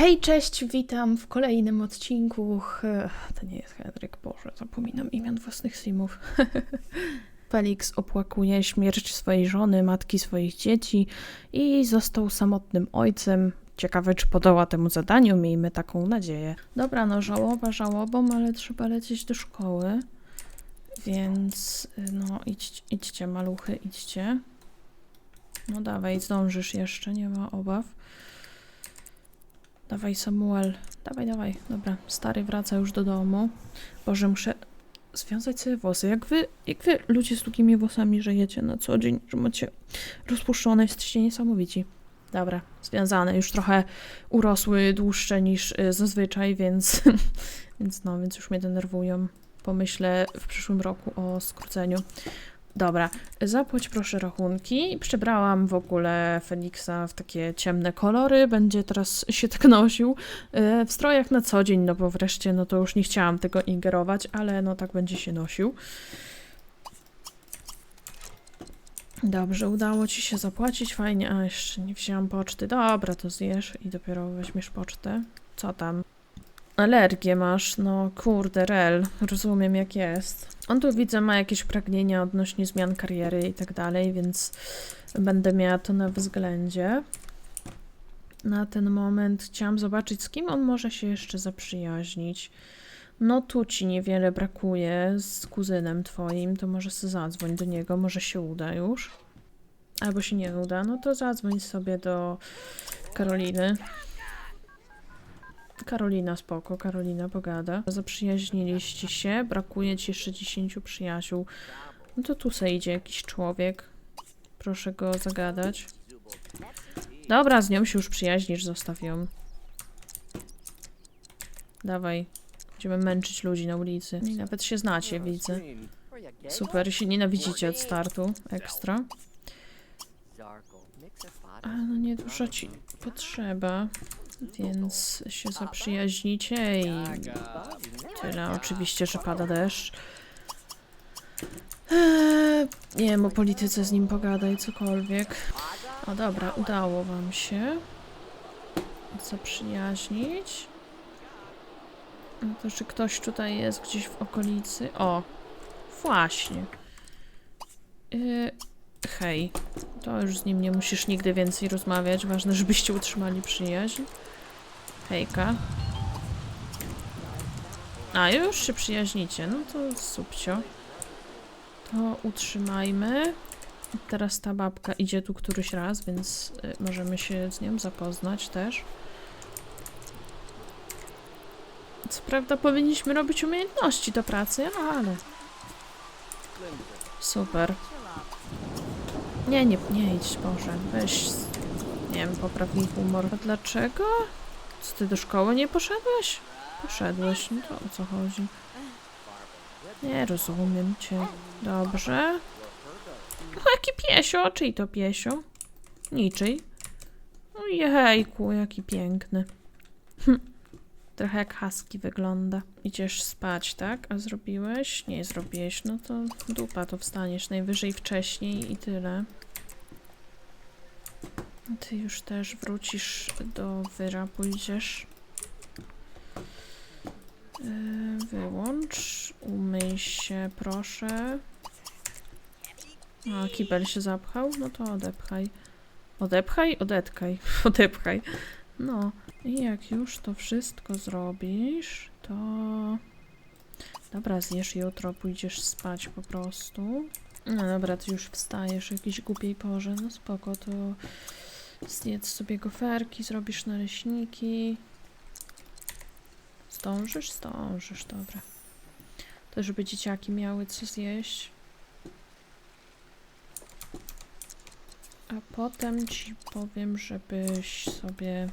Hej, cześć, witam w kolejnym odcinku. To nie jest Henryk, Boże, zapominam imion własnych simów. Felix opłakuje śmierć swojej żony, matki swoich dzieci i został samotnym ojcem. Ciekawe, czy podoła temu zadaniu, miejmy taką nadzieję. Dobra, no żałoba żałobą, ale trzeba lecieć do szkoły. Więc, no, idź, idźcie, maluchy, idźcie. No dawaj, zdążysz jeszcze, nie ma obaw. Dawaj, Samuel. Dawaj, dawaj. Dobra, stary wraca już do domu. Boże, muszę związać sobie włosy. Jak wy, jak wy ludzie z długimi włosami żyjecie na co dzień, że macie rozpuszczone, jesteście niesamowici. Dobra, związane. Już trochę urosły dłuższe niż y, zazwyczaj, więc, więc no, więc już mnie denerwują. Pomyślę w przyszłym roku o skróceniu. Dobra, zapłać proszę rachunki. Przebrałam w ogóle Feniksa w takie ciemne kolory. Będzie teraz się tak nosił e, w strojach na co dzień, no bo wreszcie, no to już nie chciałam tego ingerować, ale no tak będzie się nosił. Dobrze, udało ci się zapłacić, fajnie. A, jeszcze nie wzięłam poczty. Dobra, to zjesz i dopiero weźmiesz pocztę. Co tam? Alergię masz, no kurde, rel, rozumiem jak jest. On tu widzę ma jakieś pragnienia odnośnie zmian kariery i tak dalej, więc będę miała to na względzie. Na ten moment chciałam zobaczyć, z kim on może się jeszcze zaprzyjaźnić. No tu ci niewiele brakuje z kuzynem twoim, to może sobie zadzwoń do niego, może się uda już. Albo się nie uda, no to zadzwoń sobie do Karoliny. Karolina spoko, Karolina pogada. Zaprzyjaźniliście się, brakuje ci jeszcze 10 przyjaciół. No to tu se idzie jakiś człowiek. Proszę go zagadać. Dobra, z nią się już przyjaźnisz, zostaw ją. Dawaj. Będziemy męczyć ludzi na ulicy. I nawet się znacie, widzę. Super, się nienawidzicie od startu. Ekstra. Ale no nie dużo ci potrzeba. Więc się zaprzyjaźnicie i tyle. Oczywiście, że pada deszcz. Eee, nie wiem, o polityce z nim pogadaj, cokolwiek. O dobra, udało wam się zaprzyjaźnić. No to czy ktoś tutaj jest gdzieś w okolicy? O, właśnie. Yy, hej, to już z nim nie musisz nigdy więcej rozmawiać. Ważne, żebyście utrzymali przyjaźń. Hejka. A, już się przyjaźnicie. No to subcio. To utrzymajmy. Teraz ta babka idzie tu któryś raz, więc y, możemy się z nią zapoznać też. Co prawda powinniśmy robić umiejętności do pracy, ale... Super. Nie, nie, nie idź, Boże. Weź, nie wiem, popraw mi humor. A dlaczego? Co, ty do szkoły nie poszedłeś? Poszedłeś, no to o co chodzi? Nie rozumiem cię. Dobrze. O, jaki piesio? Czyj to piesio? Niczyj. Ojejku, jaki piękny. Hm. Trochę jak husky wygląda. Idziesz spać, tak? A zrobiłeś? Nie zrobiłeś. No to dupa, to wstaniesz najwyżej wcześniej i tyle. Ty już też wrócisz do wyra, pójdziesz. Yy, Wyłącz, umyj się, proszę. A, kibel się zapchał? No to odepchaj. Odepchaj? Odetkaj. Odepchaj. No, i jak już to wszystko zrobisz, to... Dobra, zjesz jutro, pójdziesz spać po prostu. No dobra, ty już wstajesz o jakiejś głupiej porze, no spoko, to zjedz sobie goferki, zrobisz naleśniki. Zdążysz? Zdążysz, dobra. To żeby dzieciaki miały co zjeść. A potem ci powiem, żebyś sobie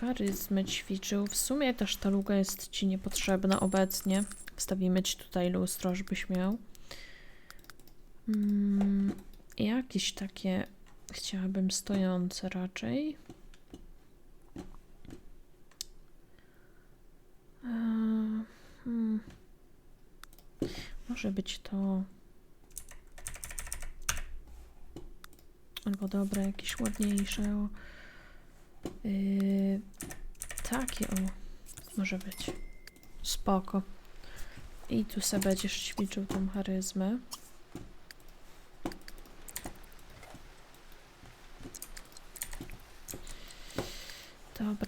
charyzmę ćwiczył. W sumie ta sztaluga jest ci niepotrzebna obecnie. Wstawimy ci tutaj lustro, żebyś miał. Mm, jakieś takie chciałabym stojące raczej. Eee, hmm. Może być to. Albo dobra, jakieś ładniejsze. o. Yy, takie o. Może być. Spoko. I tu sobie będziesz ćwiczył tą charyzmę.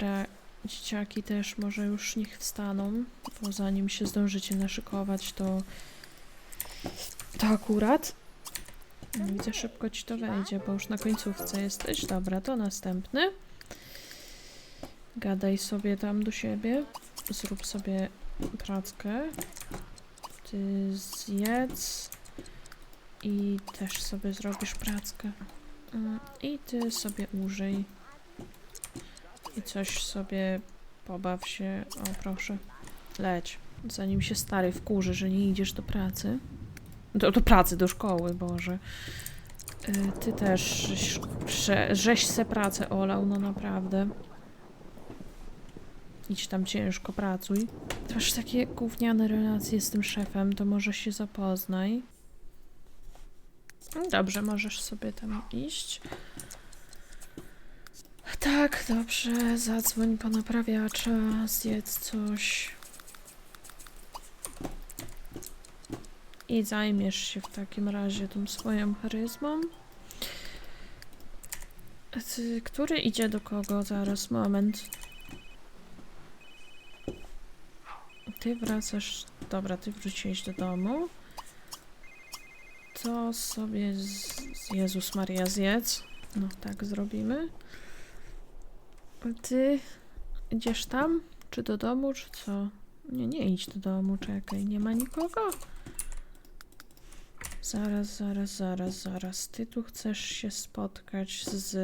Dobra, dzieciaki też może już niech wstaną, bo zanim się zdążycie naszykować, to to akurat widzę szybko ci to wejdzie, bo już na końcówce jesteś. Dobra, to następny. Gadaj sobie tam do siebie. Zrób sobie prackę. Ty zjedz. I też sobie zrobisz prackę. Mm, I ty sobie użyj. I coś sobie pobaw się. O, proszę. Leć. Zanim się stary wkurzy, że nie idziesz do pracy. Do, do pracy, do szkoły, Boże. Y, Ty też żeś, że, żeś se pracę olał, no naprawdę. Idź tam ciężko, pracuj. Masz takie gówniane relacje z tym szefem, to może się zapoznaj. No Dobrze, możesz sobie tam iść. Tak, dobrze, zadzwoń po naprawiacza, zjedz coś. I zajmiesz się w takim razie tą swoją charyzmą. Który idzie do kogo? Zaraz, moment. Ty wracasz. Dobra, ty wróciłeś do domu. To sobie z Jezus Maria zjedz. No tak zrobimy. Ty idziesz tam? Czy do domu, czy co? Nie, nie idź do domu, czekaj, nie ma nikogo? Zaraz, zaraz, zaraz, zaraz. Ty tu chcesz się spotkać z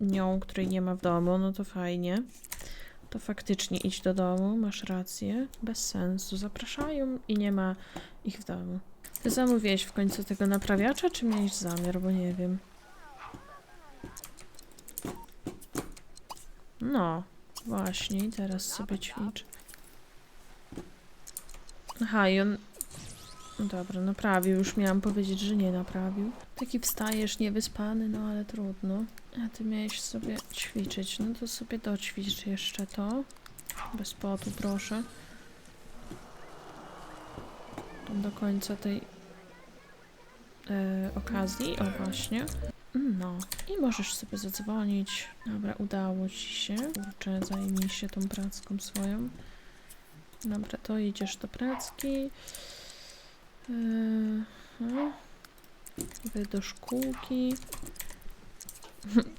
nią, której nie ma w domu, no to fajnie. To faktycznie idź do domu, masz rację. Bez sensu. Zapraszają i nie ma ich w domu. Ty zamówiłeś w końcu tego naprawiacza, czy miałeś zamiar, bo nie wiem. No, właśnie, teraz sobie ćwicz. Aha, i on Dobra, naprawił. Już miałam powiedzieć, że nie naprawił. Taki wstajesz niewyspany, no ale trudno. A ty miałeś sobie ćwiczyć. No to sobie doćwicz jeszcze to. Bez potu, proszę. Tam do końca tej e, okazji. O, właśnie. No. I możesz sobie zadzwonić. Dobra, udało ci się. Kurczę, zajmij się tą pracką swoją. Dobra, to idziesz do pracki. Yy, Wy do szkółki.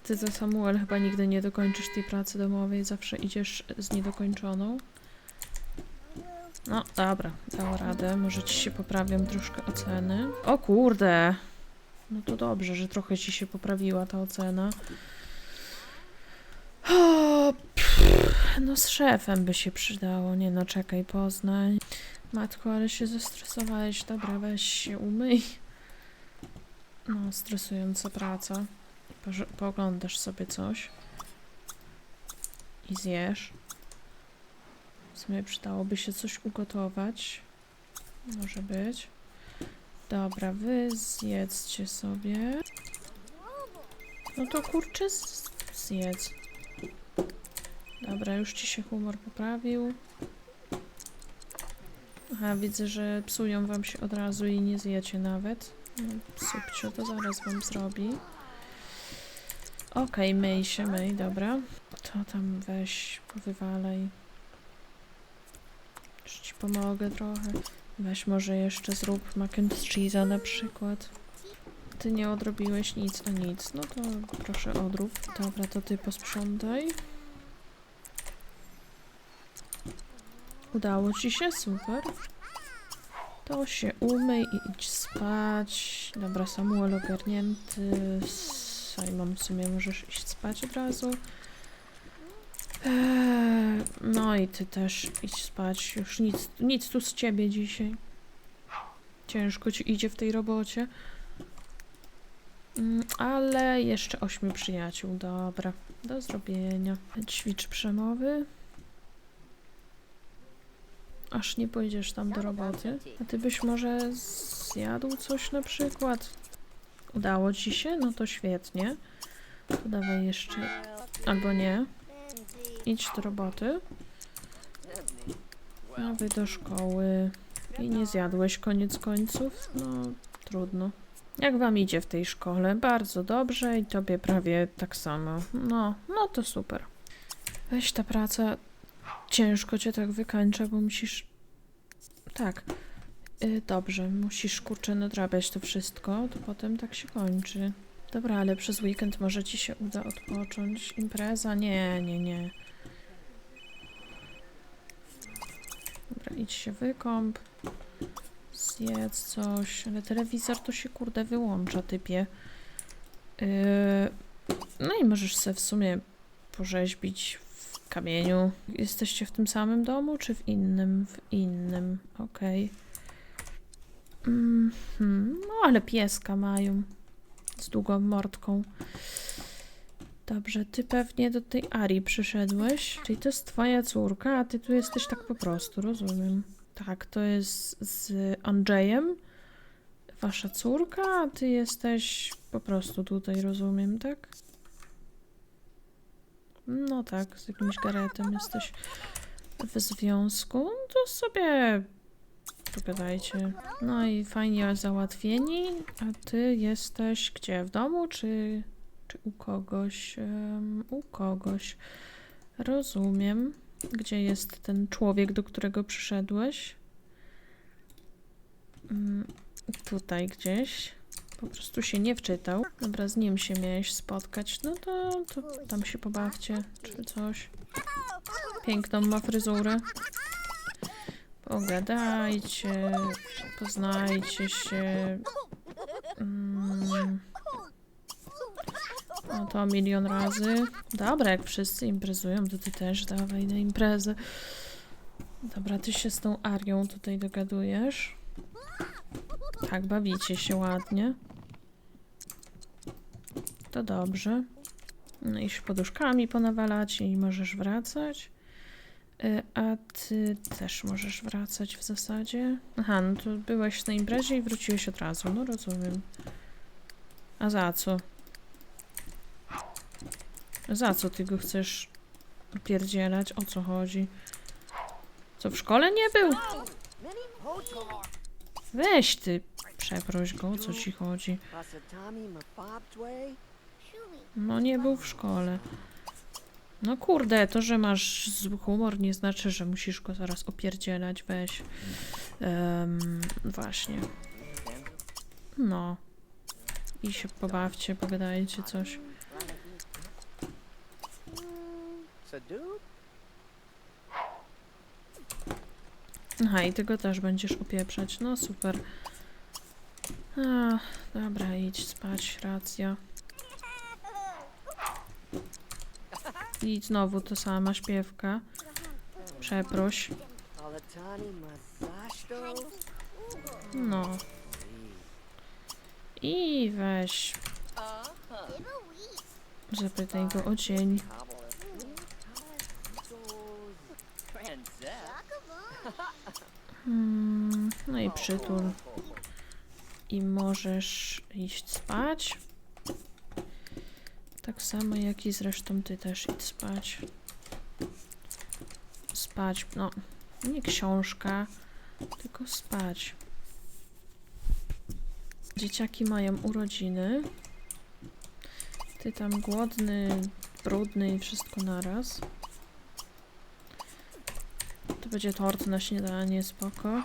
Ty za Samuel chyba nigdy nie dokończysz tej pracy domowej, zawsze idziesz z niedokończoną. No, dobra, dała radę. Może ci się poprawią troszkę oceny. O kurde! No to dobrze, że trochę ci się poprawiła ta ocena. O, pff, no z szefem by się przydało. Nie no, czekaj, Poznań. Matko, ale się zestresowałeś. Dobra, weź się umyj. No, stresująca praca. Pooglądasz sobie coś. I zjesz. W sumie przydałoby się coś ugotować. Może być. Dobra, wy zjedzcie sobie. No to kurczę, zjedz. Dobra, już ci się humor poprawił. Aha, widzę, że psują wam się od razu i nie zjecie nawet. No, to zaraz wam zrobi. Okej, myj się, myj, dobra. To tam weź, powywalaj. Już ci pomogę trochę. Weź może jeszcze zrób mac and na przykład. Ty nie odrobiłeś nic, a nic. No to proszę odrób. Dobra, to ty posprzątaj. Udało ci się? Super. To się umyj i idź spać. Dobra, Samuel ogarnięty. Simon, w sumie możesz iść spać od razu. Eee, no i ty też idź spać. Już nic, nic tu z ciebie dzisiaj. Ciężko ci idzie w tej robocie. Mm, Ale jeszcze ośmiu przyjaciół. Dobra, do zrobienia. Ćwicz przemowy. Aż nie pójdziesz tam do roboty. A ty byś może zjadł coś na przykład? Udało ci się? No to świetnie. To dawaj jeszcze. Albo nie. Idź do roboty. A wy do szkoły. I nie zjadłeś koniec końców? No, trudno. Jak wam idzie w tej szkole? Bardzo dobrze i tobie prawie tak samo. No, no to super. Weź ta praca. Ciężko cię tak wykańcza, bo musisz. Tak. Y, dobrze, musisz kurczę nadrabiać to wszystko, to potem tak się kończy. Dobra, ale przez weekend może ci się uda odpocząć. Impreza? Nie, nie, nie. Się wykąp. Zjedz coś, ale telewizor to się kurde wyłącza, typie. Yy, no i możesz sobie w sumie porzeźbić w kamieniu. Jesteście w tym samym domu, czy w innym? W innym, okej. Mhm, no ale pieska mają z długą mordką. Dobrze, ty pewnie do tej Ari przyszedłeś, czyli to jest twoja córka, a ty tu jesteś tak po prostu, rozumiem. Tak, to jest z Andrzejem, wasza córka, a ty jesteś po prostu tutaj, rozumiem, tak? No tak, z jakimś Garetem jesteś w związku, to sobie pogadajcie. No i fajnie załatwieni, a ty jesteś gdzie? W domu, czy, czy u kogoś? U kogoś. Rozumiem. Gdzie jest ten człowiek, do którego przyszedłeś? Mm, Tutaj gdzieś. Po prostu się nie wczytał. Dobra, z nim się miałeś spotkać. No to, to tam się pobawcie, czy coś. Piękną ma fryzurę. Pogadajcie, poznajcie się. Mm. No to milion razy. Dobra, jak wszyscy imprezują, to ty też dawaj na imprezę. Dobra, ty się z tą Arią tutaj dogadujesz. Tak, bawicie się ładnie. To dobrze. No i się poduszkami ponawalacie i możesz wracać. Y, A ty też możesz wracać w zasadzie. Aha, no to byłeś na imprezie i wróciłeś od razu. No rozumiem. A za co? Za co ty go chcesz pierdzielać? O co chodzi? Co w szkole nie był? Weź ty, przeproś go, o co ci chodzi? No nie był w szkole. No kurde, to, że masz zły humor nie znaczy, że musisz go zaraz opierdzielać, weź. Em, właśnie. No. I się pobawcie, pogadajcie coś. Aha, i ty go też będziesz opieprzać. No super. A, dobra, idź spać, racja. I znowu to sama śpiewka. Przeproś. No. I weź. Zapytaj go o dzień. Hmm, no i przytul. I możesz iść spać. Tak samo jak i zresztą ty też idź spać. Spać, no nie książka, tylko spać. Dzieciaki mają urodziny. Ty tam głodny, brudny i wszystko naraz. Będzie tort na śniadanie, spoko.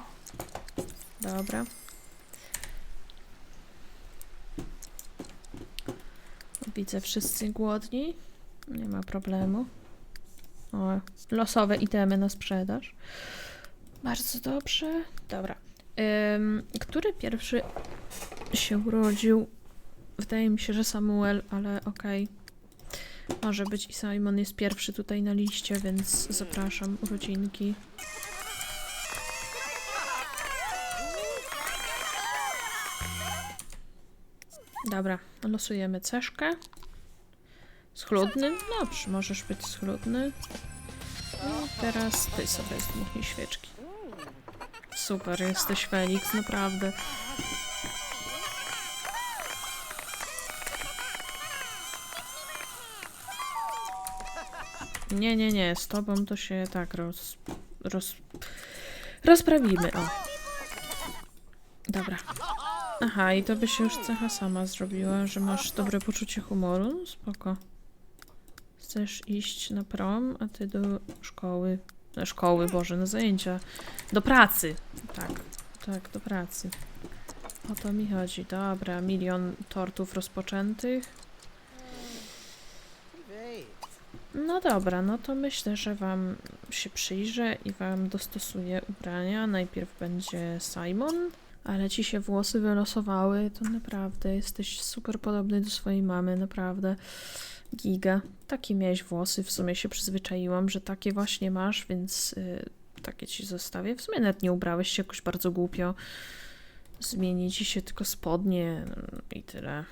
Dobra. Widzę wszyscy głodni. Nie ma problemu. O, losowe itemy na sprzedaż. Bardzo dobrze. Dobra. Ym, który pierwszy się urodził? Wydaje mi się, że Samuel, ale okej. Może być i Simon jest pierwszy tutaj na liście, więc zapraszam urodzinki. Dobra, losujemy ceszkę. Schludny? Dobrze, możesz być schludny. I teraz ty sobie zdmuchnij świeczki. Super, jesteś Felix, naprawdę. Nie, nie, nie, z tobą to się tak roz... roz... rozprawimy, o. Dobra. Aha, i to by się już cecha sama zrobiła, że masz dobre poczucie humoru? Spoko. Chcesz iść na prom, a ty do szkoły. Na szkoły, Boże, na zajęcia. Do pracy. Tak, tak, do pracy. O to mi chodzi. Dobra, milion tortów rozpoczętych. No dobra, no to myślę, że wam się przyjrzę i wam dostosuję ubrania. Najpierw będzie Simon, ale ci się włosy wylosowały, to naprawdę jesteś super podobny do swojej mamy, naprawdę. Giga. Takie miałeś włosy, w sumie się przyzwyczaiłam, że takie właśnie masz, więc y, takie ci zostawię. W sumie nawet nie ubrałeś się jakoś bardzo głupio. Zmieni ci się tylko spodnie mm, i tyle.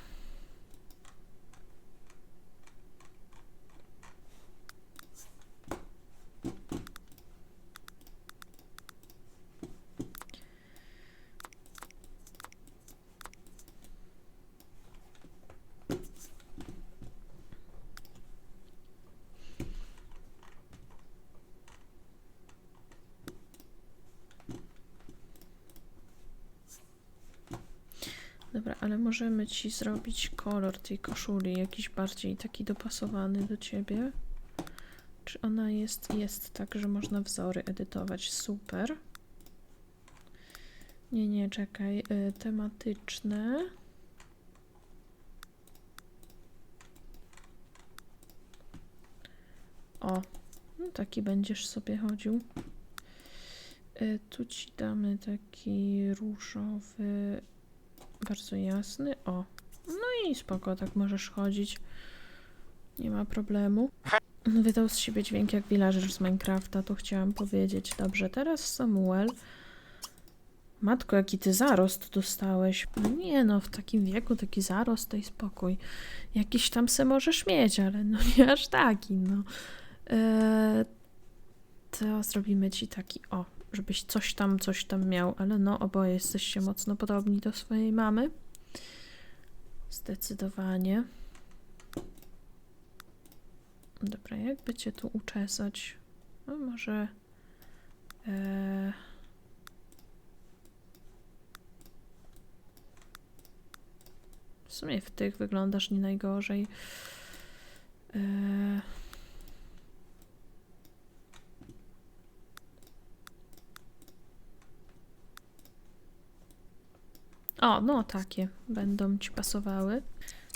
Dobra, ale możemy ci zrobić kolor tej koszuli, jakiś bardziej taki dopasowany do ciebie. Czy ona jest? Jest tak, że można wzory edytować. Super. Nie, nie, czekaj. Y, tematyczne. O, no taki będziesz sobie chodził. Y, tu ci damy taki różowy, bardzo jasny. O, no i spoko, tak możesz chodzić. Nie ma problemu. No, Wydał z siebie dźwięk jak villager z Minecrafta, to chciałam powiedzieć. Dobrze, teraz Samuel. Matko, jaki ty zarost dostałeś. No nie no, w takim wieku taki zarost, daj spokój. Jakiś tam se możesz mieć, ale no nie aż taki, no. Eee, to zrobimy ci taki, o, żebyś coś tam, coś tam miał, ale no, oboje jesteście mocno podobni do swojej mamy. Zdecydowanie. Dobra, jakby cię tu uczesać? No może... E... W sumie w tych wyglądasz nie najgorzej. E... O, no takie będą ci pasowały.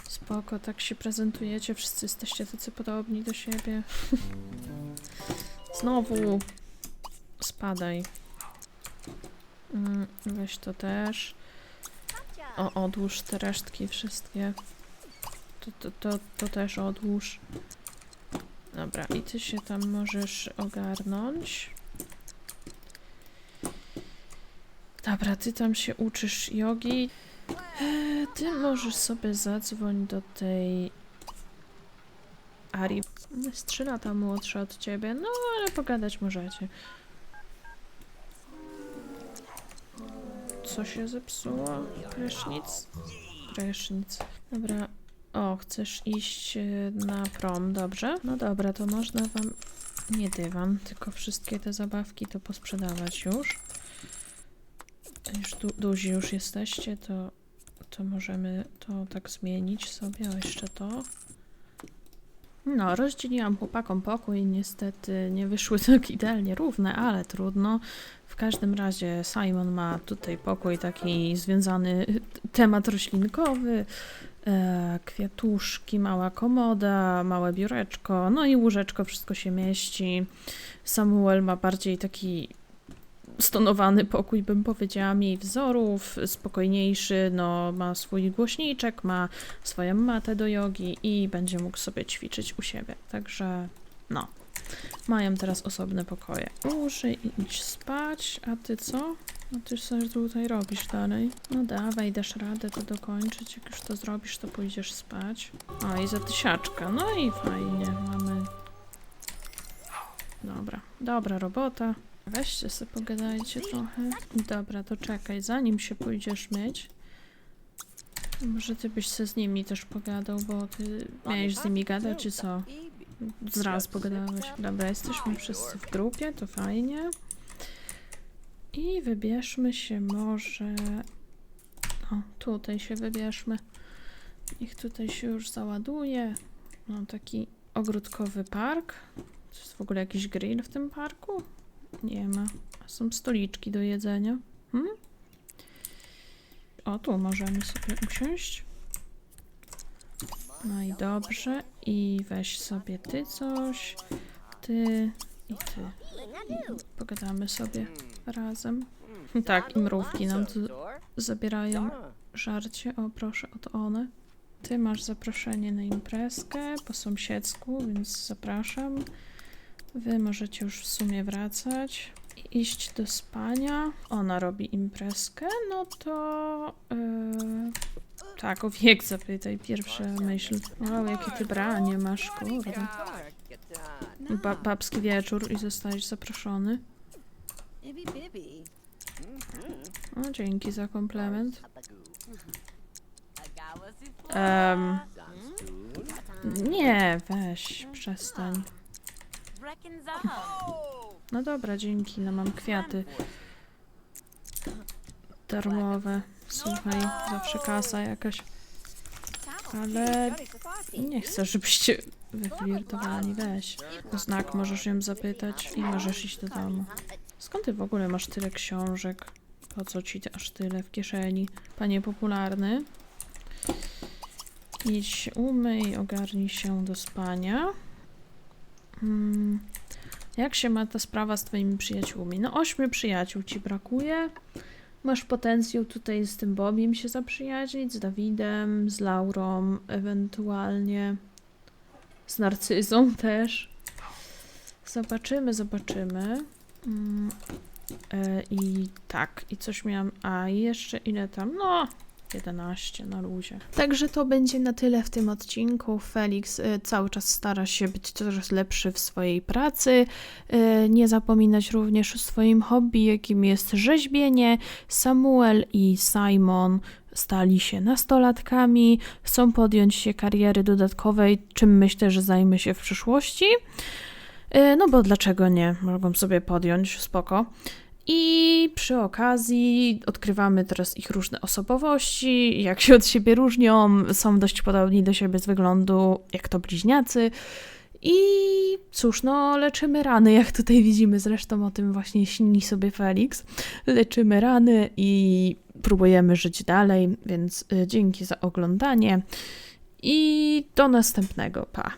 Spoko, tak się prezentujecie, wszyscy jesteście tacy podobni do siebie. Znowu spadaj. Mm, weź to też. O, odłóż te resztki wszystkie. To, to, to, to też odłóż. Dobra, i ty się tam możesz ogarnąć. Dobra, ty tam się uczysz jogi. Eee, Ty możesz sobie zadzwoń do tej Ari. Jest trzy lata młodsza od ciebie, no ale pogadać możecie. Co się zepsuło? Prysznic? Prysznic. Dobra. O, chcesz iść e, na prom, dobrze? No dobra, to można wam... Nie dywan, tylko wszystkie te zabawki to posprzedawać już. Już du duzi już jesteście, to to możemy to tak zmienić sobie. O, jeszcze to. No, rozdzieliłam chłopakom pokój. Niestety nie wyszły tak idealnie równe, ale trudno. W każdym razie Simon ma tutaj pokój taki związany temat roślinkowy. E, kwiatuszki, mała komoda, małe biureczko, no i łóżeczko, wszystko się mieści. Samuel ma bardziej taki stonowany pokój, bym powiedziała, mniej wzorów, spokojniejszy, no ma swój głośniczek, ma swoją matę do jogi i będzie mógł sobie ćwiczyć u siebie. Także no, mają teraz osobne pokoje. Użyj i idź spać, a ty co? No ty co tutaj robisz dalej? No dawaj, dasz radę to dokończyć, jak już to zrobisz, to pójdziesz spać. O, i za tysiaczka, no i fajnie, mamy... Dobra, dobra robota. Weźcie sobie pogadajcie trochę. Dobra, to czekaj, zanim się pójdziesz myć. Może ty byś se z nimi też pogadał, bo ty miałeś z nimi gadać, czy co? Zraz pogadałeś. Dobra, jesteśmy wszyscy w grupie, to fajnie. I wybierzmy się może... O, tutaj się wybierzmy. Niech tutaj się już załaduje. Mam taki ogródkowy park. Czy jest w ogóle jakiś grill w tym parku? Nie ma. Są stoliczki do jedzenia. Hmm? O, tu możemy sobie usiąść. No i dobrze. I weź sobie ty coś, ty i ty. Pogadamy sobie razem. Tak, i mrówki nam tu zabierają żarcie. O, proszę, oto one. Ty masz zaproszenie na imprezkę po sąsiedzku, więc zapraszam. Wy możecie już w sumie wracać. Iść do spania. Ona robi imprezkę, no to... Yy, tak, o wiek zapytaj, pierwsza myśl. Wow, jakie ty branie masz, kurde. Ba babski wieczór i zostałeś zaproszony. O, dzięki za komplement. Em, nie, weź, przestań. No dobra, dzięki, no mam kwiaty darmowe. Słuchaj, zawsze kasa jakaś. Ale nie chcę, żebyście wyflirtowali, weź. O znak możesz ją zapytać i możesz iść do domu. Skąd ty w ogóle masz tyle książek? Po co ci aż tyle w kieszeni? Panie popularny. Idź umyj, ogarnij się do spania. Hmm. Jak się ma ta sprawa z twoimi przyjaciółmi? No ośmiu przyjaciół ci brakuje. Masz potencjał tutaj z tym Bobiem się zaprzyjaźnić, z Dawidem, z Laurą, ewentualnie z Narcyzą też. Zobaczymy, zobaczymy. Mm, e, I tak, i coś miałam. A jeszcze ile tam? No, 11 na luzie. Także to będzie na tyle w tym odcinku. Felix y, cały czas stara się być coraz lepszy w swojej pracy. Y, nie zapominać również o swoim hobby, jakim jest rzeźbienie. Samuel i Simon stali się nastolatkami, chcą podjąć się kariery dodatkowej, czym myślę, że zajmę się w przyszłości. Y, No bo dlaczego nie? Mogą sobie podjąć, spoko. I przy okazji odkrywamy teraz ich różne osobowości, jak się od siebie różnią, są dość podobni do siebie z wyglądu, jak to bliźniacy. I cóż, no, leczymy rany, jak tutaj widzimy, zresztą o tym właśnie śni sobie Felix. Leczymy rany i próbujemy żyć dalej, więc y, dzięki za oglądanie i do następnego. Pa.